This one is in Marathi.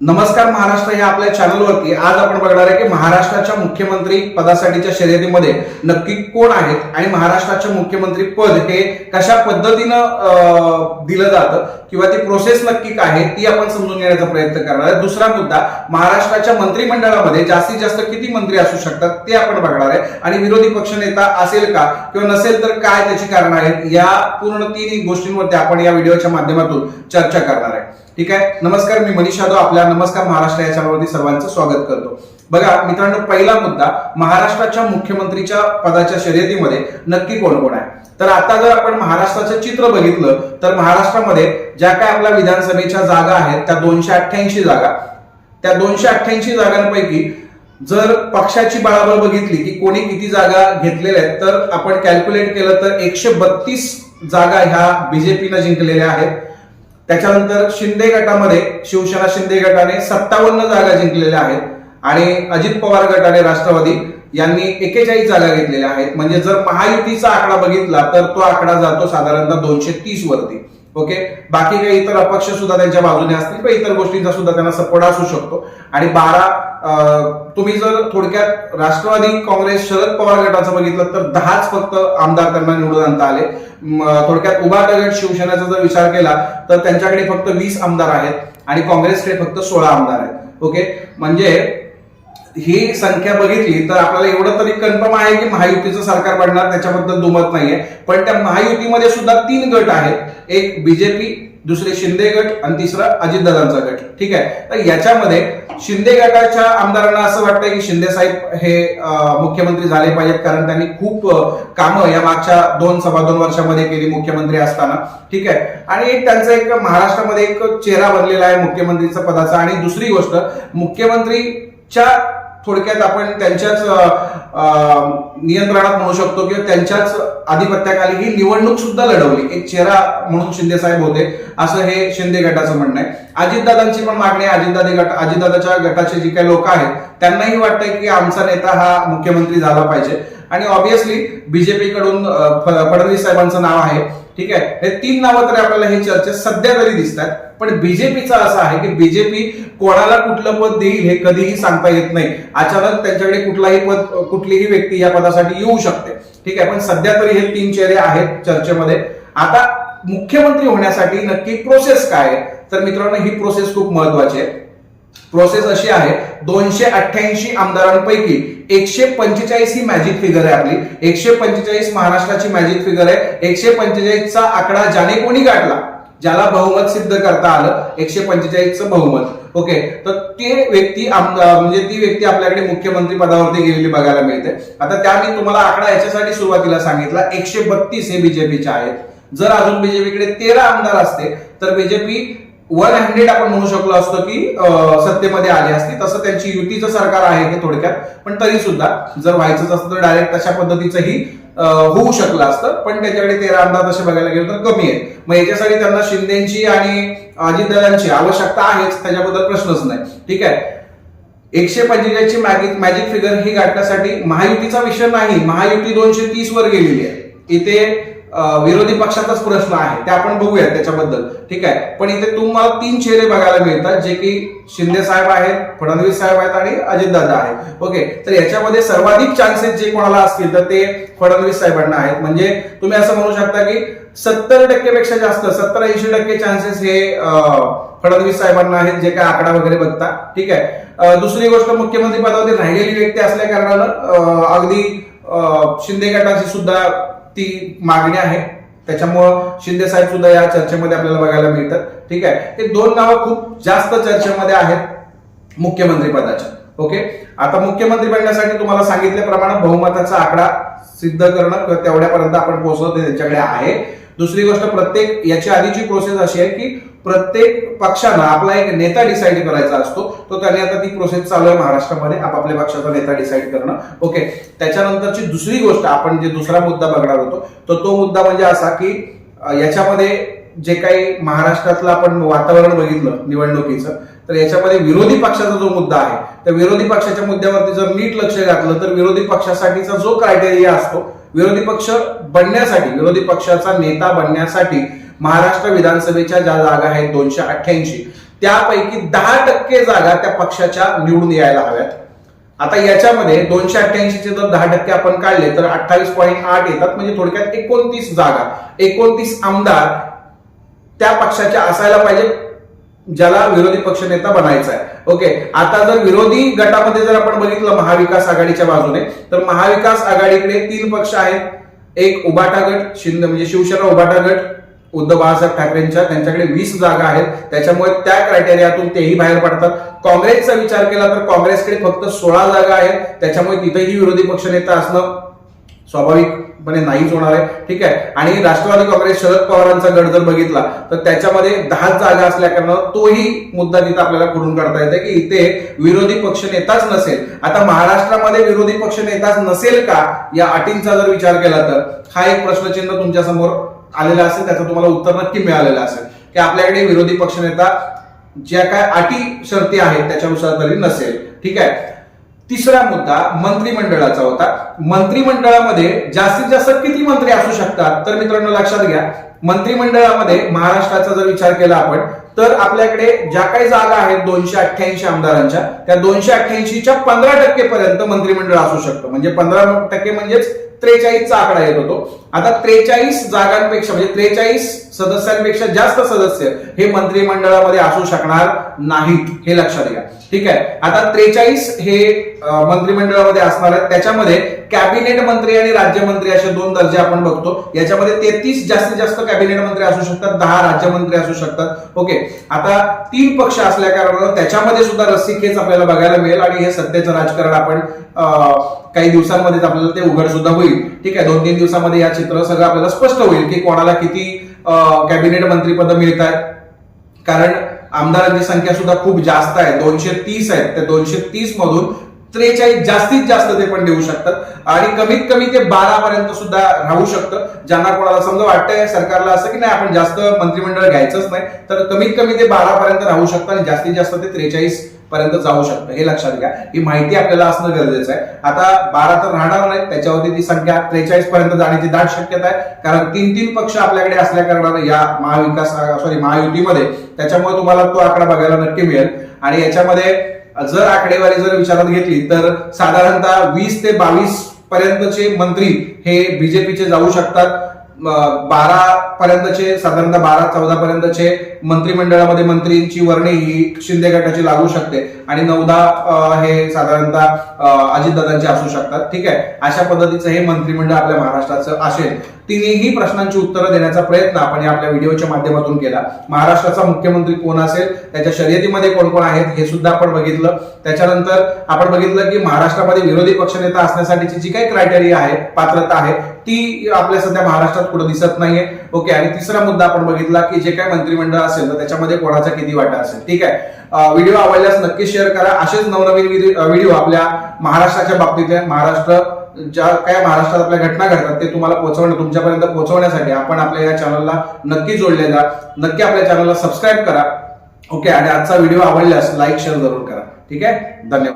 नमस्कार महाराष्ट्र या आपल्या चॅनलवरती आज आपण बघणार आहे की महाराष्ट्राच्या मुख्यमंत्री पदासाठीच्या शर्यतीमध्ये नक्की कोण आहेत आणि महाराष्ट्राचे मुख्यमंत्री पद हे कशा पद्धतीनं दिलं जातं किंवा ती प्रोसेस नक्की काय आहे ती आपण समजून घेण्याचा प्रयत्न करणार आहे. दुसरा मुद्दा महाराष्ट्राच्या मंत्रिमंडळामध्ये जास्तीत जास्त किती मंत्री असू शकतात ते आपण बघणार आहे. आणि विरोधी पक्षनेता असेल का किंवा नसेल तर काय त्याची कारण आहेत या पूर्ण तीन गोष्टींवरती आपण या व्हिडिओच्या माध्यमातून चर्चा करणार आहे. ठीक आहे? नमस्कार मी मनीष यादव आपल्या नमस्कार महाराष्ट्र या चॅनलवरती सर्वांचं स्वागत करतो. बघा मित्रांनो पहिला मुद्दा महाराष्ट्राच्या मुख्यमंत्रीच्या पदाच्या शर्यतीमध्ये नक्की कोण कोण आहे? तर आता जर आपण महाराष्ट्राचं चित्र बघितलं तर महाराष्ट्रामध्ये ज्या काय आपल्या विधानसभेच्या जागा आहेत त्या दोनशे अठ्ठ्याऐंशी जागा. त्या दोनशे अठ्ठ्याऐंशी जागांपैकी जर पक्षाची बळाबळ बघितली की कोणी किती जागा घेतलेल्या आहेत तर आपण कॅल्क्युलेट केलं तर एकशे बत्तीस जागा ह्या बीजेपीनं जिंकलेल्या आहेत. त्याच्यानंतर शिंदे गटामध्ये शिवसेना शिंदे गटाने सत्तावन्न जागा जिंकलेल्या आहेत. आणि अजित पवार गटाने राष्ट्रवादी यांनी एकेचाळीस जागा घेतलेल्या आहेत. म्हणजे जर महायुतीचा आकडा बघितला तर तो आकडा जातो साधारणतः दोनशे तीस वरती. ओके बाकी काही इतर अपक्ष सुद्धा त्यांच्या बाजूने असतील किंवा इतर गोष्टींचा सुद्धा त्यांना सपोर्ट असू शकतो. आणि बारा तुम्ही जर थोडक्यात राष्ट्रवादी काँग्रेस शरद पवार गटाचं बघितलं तर दहाच फक्त आमदार त्यांना निवडून आणता आले. थोडक्यात उभा गट शिवसेनेचा जर विचार केला तर त्यांच्याकडे फक्त वीस आमदार आहेत आणि काँग्रेसकडे फक्त सोळा आमदार आहेत. ओके म्हणजे ही संख्या बघितली तर आपल्याला एवढं तरी कन्फर्म आहे की महायुतीचं सरकार पडणार त्याच्याबद्दल दुमत नाहीये. पण त्या महायुतीमध्ये सुद्धा तीन गट आहेत. एक बीजेपी दुसरे शिंदे गट आणि तिसरा अजितदादांचा गट. ठीक आहे? तर याच्यामध्ये शिंदे गटाच्या आमदारांना असं वाटतं की शिंदे साहेब हे मुख्यमंत्री झाले पाहिजेत कारण त्यांनी खूप कामं या मागच्या दोन सभा दोन वर्षामध्ये केली मुख्यमंत्री असताना. ठीक आहे? आणि एक त्यांचा एक महाराष्ट्रामध्ये एक चेहरा बनलेला आहे मुख्यमंत्रीचा पदाचा. आणि दुसरी गोष्ट मुख्यमंत्रीच्या थोडक्यात आपण त्यांच्याच अं, नियंत्रणात म्हणू शकतो किंवा त्यांच्याच आधिपत्याखाली ही निवडणूक सुद्धा लढवली. एक चेहरा म्हणून शिंदे साहेब होते. असं हे शिंदे गटाचं म्हणणं आहे. अजितदादांची पण मागणी आहे. अजितदादी गट अजितदादाच्या गटाचे जी काही लोक आहेत त्यांनाही वाटतंय की आमचा नेता हा मुख्यमंत्री झाला पाहिजे. आणि ऑब्विसली बीजेपी कडून फडणवीस साहेबांचं नाव आहे. ठीक आहे? हे तीन नावं तरी आपल्याला हे चर्चा सध्या तरी दिसतात पण बीजेपीचं असं आहे की बीजेपी कोणाला कुठलं पद देईल हे कधीही सांगता येत नाही. अचानक त्यांच्याकडे कुठलाही पद कुठलीही व्यक्ती या पदासाठी येऊ शकते. ठीक आहे? पण सध्या तरी हे तीन चेहरे आहेत चर्चेमध्ये. आता मुख्यमंत्री होण्यासाठी नक्की प्रोसेस काय आहे? तर मित्रांनो ही प्रोसेस खूप महत्वाची आहे. प्रोसेस अशी आहे दोनशे अठ्ठ्याऐंशी आमदारांपैकी एकशे पंचेचाळीस ही मॅजिक फिगर आहे आपली. एकशे पंचेचाळीस महाराष्ट्राची मॅजिक फिगर आहे. एकशे पंचेचाळीसचा आकडा ज्याने कोणी गाठला ज्याला बहुमत सिद्ध करता आलं एकशे पंचेचाळीसचं बहुमत. ओके तर ते व्यक्ती म्हणजे ती व्यक्ती आपल्याकडे मुख्यमंत्री पदावरती गेलेली बघायला मिळते. आता त्या मी तुम्हाला आकडा याच्यासाठी सुरुवातीला सांगितला एकशे बत्तीस हे बीजेपीचे आहेत. जर अजून बीजेपीकडे तेरा आमदार असते तर बीजेपी वन हंड्रेड आपण म्हणू शकलो असतो की सत्तेमध्ये आली असती. तसं त्यांची युतीचं सरकार आहे हे थोडक्यात. पण तरी सुद्धा जर व्हायचंच असतं तर डायरेक्ट तशा पद्धतीचंही होऊ शकलं असतं. पण त्याच्याकडे तेरा आमदार तसे बघायला गेलो तर कमी आहे मग याच्यासाठी त्यांना शिंदेची आणि अजितदादांची आवश्यकता आहेच. त्याच्याबद्दल प्रश्नच नाही. ठीक आहे? एकशे पंचेचाळीसची मॅजिक मॅजिक फिगर ही गाठण्यासाठी महायुतीचा विषय नाही. महायुती दोनशे तीस वर गेलेली आहे. इथे विरोधी पक्षाचाच प्रश्न आहे. ते आपण बघूयात त्याच्याबद्दल. ठीक आहे? पण इथे तुम्हाला तीन चेहरे बघायला मिळतात जे की शिंदे साहेब आहेत फडणवीस साहेब आहेत आणि अजितदादा आहेत. ओके? तर याच्यामध्ये सर्वाधिक चान्सेस जे कोणाला असतील तर ते फडणवीस साहेबांना आहेत. म्हणजे तुम्ही असं म्हणू शकता की सत्तर टक्केपेक्षा जास्त सत्तर ऐंशी टक्के चान्सेस हे फडणवीस साहेबांना आहेत जे काय आकडा वगैरे बघता. ठीक आहे? दुसरी गोष्ट मुख्यमंत्री पदावरती राहिलेली व्यक्ती असल्या कारणानं अगदी शिंदे गटाची सुद्धा ती मागणी आहे. त्याच्यामुळं शिंदे साहेब सुद्धा या चर्चेमध्ये आपल्याला बघायला मिळतात. ठीक आहे? हे दोन नावं खूप जास्त चर्चेमध्ये आहेत मुख्यमंत्री पदाच्या. ओके? आता मुख्यमंत्री बनण्यासाठी तुम्हाला सांगितल्याप्रमाणे बहुमताचा आकडा सिद्ध करणं तेवढ्यापर्यंत आपण पोहोचलो ते त्यांच्याकडे आहे. दुसरी गोष्ट प्रत्येक याची आधीची प्रोसेस अशी आहे की प्रत्येक पक्षाला आपला एक नेता डिसाईड करायचा असतो. तो त्याने आता ती प्रोसेस चालू आहे महाराष्ट्रामध्ये. आपापल्या पक्षाचा नेता डिसाईड करणं. ओके त्याच्यानंतरची दुसरी गोष्ट आपण जे दुसरा मुद्दा बघणार होतो तर तो मुद्दा म्हणजे असा की याच्यामध्ये जे काही महाराष्ट्रातलं आपण वातावरण बघितलं निवडणुकीचं तर याच्यामध्ये विरोधी पक्षाचा जो मुद्दा आहे त्या विरोधी पक्षाच्या मुद्द्यावरती जर नीट लक्ष घातलं तर विरोधी पक्षासाठीचा जो क्रायटेरिया असतो विरोधी पक्ष बनण्यासाठी विरोधी पक्षाचा नेता बनण्यासाठी महाराष्ट्र विधानसभेच्या ज्या जागा आहेत दोनशे अठ्ठ्याऐंशी त्यापैकी दहा टक्के जागा त्या पक्षाच्या निवडून यायला हव्यात. आता याच्यामध्ये दोनशे अठ्ठ्याऐंशीचे जर दहा टक्के आपण काढले तर अठ्ठावीस पॉईंट आठ येतात म्हणजे थोडक्यात एकोणतीस जागा. एकोणतीस आमदार त्या पक्षाच्या असायला पाहिजे ज्याला विरोधी पक्षनेता बनायचा आहे. ओके आता जर विरोधी गटामध्ये जर आपण बघितलं महाविकास आघाडीच्या बाजूने तर महाविकास आघाडीकडे तीन पक्ष आहेत. एक उबाटा गट शिंदे म्हणजे शिवसेना उबाटा गट उद्धव बाळासाहेब ठाकरेंच्या त्यांच्याकडे वीस जागा आहेत. त्याच्यामुळे त्या क्रायटेरियातून तेही बाहेर पडतात. काँग्रेसचा विचार केला तर काँग्रेसकडे फक्त सोळा जागा आहेत. त्याच्यामुळे तिथेही विरोधी पक्षनेता असणं स्वाभाविकपणे नाहीच होणार आहे. ठीक आहे? आणि राष्ट्रवादी काँग्रेस शरद पवारांचा गड जर बघितला तर त्याच्यामध्ये दहा जागा असल्याकारणानं तोही मुद्दा तिथं आपल्याला खुडून काढता येते की इथे विरोधी पक्ष नेताच नसेल. आता महाराष्ट्रामध्ये विरोधी पक्ष नेताच नसेल का? या अटींचा जर विचार केला तर हा एक प्रश्नचिन्ह तुमच्यासमोर आलेला असेल त्याचं तुम्हाला उत्तर नक्की मिळालेलं असेल. की आपल्याकडे विरोधी पक्षनेता ज्या काय अटी शर्ती आहेत त्याच्यानुसार तरी नसेल. ठीक आहे? तिसरा मुद्दा मंत्रिमंडळाचा होता. मंत्रिमंडळामध्ये जास्तीत जास्त किती मंत्री असू शकतात? तर मित्रांनो लक्षात घ्या. मंत्रिमंडळामध्ये महाराष्ट्राचा जर विचार केला आपण तर आपल्याकडे ज्या काही जागा आहेत दोनशे अठ्ठ्याऐंशी आमदारांच्या त्या दोनशे अठ्ठ्याऐंशीच्या पंधरा टक्के पर्यंत मंत्रिमंडळ असू शकतं. म्हणजे पंधरा टक्के म्हणजेच त्रेचाळीसचा आकडा येत होतो. आता त्रेचाळीस जागांपेक्षा म्हणजे त्रेचाळीस सदस्यांपेक्षा जास्त सदस्य हे मंत्रिमंडळामध्ये असू शकणार. नाहीत हे लक्षात घ्या. ठीक आहे? आता त्रेचाळीस हे मंत्रिमंडळामध्ये असणार आहेत. त्याच्यामध्ये कॅबिनेट मंत्री आणि राज्यमंत्री असे दोन दर्जे आपण बघतो. याच्यामध्ये तेहतीस जास्तीत जास्त कॅबिनेट मंत्री असू शकतात दहा राज्यमंत्री असू शकतात. ओके? आता तीन पक्ष असल्या कारणानं त्याच्यामध्ये सुद्धा रस्सीखेच आपल्याला बघायला मिळेल आणि हे सध्याचं राजकारण आपण काही दिवसांमध्येच आपल्याला ते उघड सुद्धा होईल. ठीक आहे? दोन तीन दिवसामध्ये या चित्र सगळं आपल्याला स्पष्ट होईल की कोणाला किती कॅबिनेट मंत्रीपद मिळत आहेत कारण आमदारांची संख्या सुद्धा खूप जास्त आहे. दोनशे तीस आहेत. त्या दोनशे तीस मधून त्रेचाळीस जास्तीत जास्त ते पण देऊ शकतात. आणि कमीत कमी ते बारा पर्यंत सुद्धा राहू शकतं. ज्यांना कोणाला समजा वाटतंय सरकारला असं की नाही आपण जास्त मंत्रिमंडळ घ्यायचंच नाही तर कमीत कमी ते बारा पर्यंत राहू शकतं आणि जास्तीत जास्त ते त्रेचाळीस पर्यंत जाऊ शकतं. हे लक्षात घ्या. ही माहिती आपल्याला असणं गरजेचं आहे. आता बारा तर राहणार नाही त्याच्यावरती ती संख्या त्रेचाळीस पर्यंत जाण्याची दाट शक्यता आहे. कारण तीन तीन पक्ष आपल्याकडे असल्या कारणाने या महाविकास सॉरी महायुतीमध्ये त्याच्यामुळे तुम्हाला तो आकडा बघायला नक्की मिळेल. आणि याच्यामध्ये जर आकडेवारी जर विचारात घेतली तर साधारणतः वीस ते बावीस पर्यंतचे मंत्री हे बीजेपीचे जाऊ शकतात. बारा पर्यंतचे साधारणतः बारा चौदा पर्यंतचे मंत्रिमंडळामध्ये मंत्रींची वर्णी ही शिंदे गटाची लागू शकते. आणि नऊदा हे साधारणतः अजितदादांचे असू शकतात. ठीक आहे? अशा पद्धतीचं हे मंत्रिमंडळ आपल्या महाराष्ट्राचं असेल. तिन्ही प्रश्नांची उत्तरं देण्याचा प्रयत्न आपण या आपल्या व्हिडिओच्या माध्यमातून केला. महाराष्ट्राचा मुख्यमंत्री कोण असेल? त्याच्या शर्यतीमध्ये कोण कोण आहेत? हे सुद्धा आपण बघितलं. त्याच्यानंतर आपण बघितलं की महाराष्ट्रामध्ये विरोधी पक्षनेता असण्यासाठीची जी काही क्रायटेरिया आहे पात्रता आहे ती आपल्या सध्या महाराष्ट्रात कुठं दिसत नाहीये. ओके आणि तिसरा मुद्दा आपण बघितला की जे काही मंत्रिमंडळ असेल तर त्याच्यामध्ये कोणाचा किती वाटा असेल ठीक आहे? व्हिडिओ आवडल्यास नक्की शेअर करा. असेच नवनवीन व्हिडिओ आपल्या महाराष्ट्राच्या बाबतीत आहे महाराष्ट्र ज्या काय महाराष्ट्रात आपल्या घटना घडतात ते तुम्हाला पोहोचवणं तुमच्यापर्यंत पोहोचवण्यासाठी आपण आपल्या या चॅनलला नक्की जोडले जा. नक्की आपल्या चॅनलला सबस्क्राईब करा. ओके आणि आजचा व्हिडिओ आवडल्यास लाईक शेअर जरूर करा. ठीक आहे? धन्यवाद.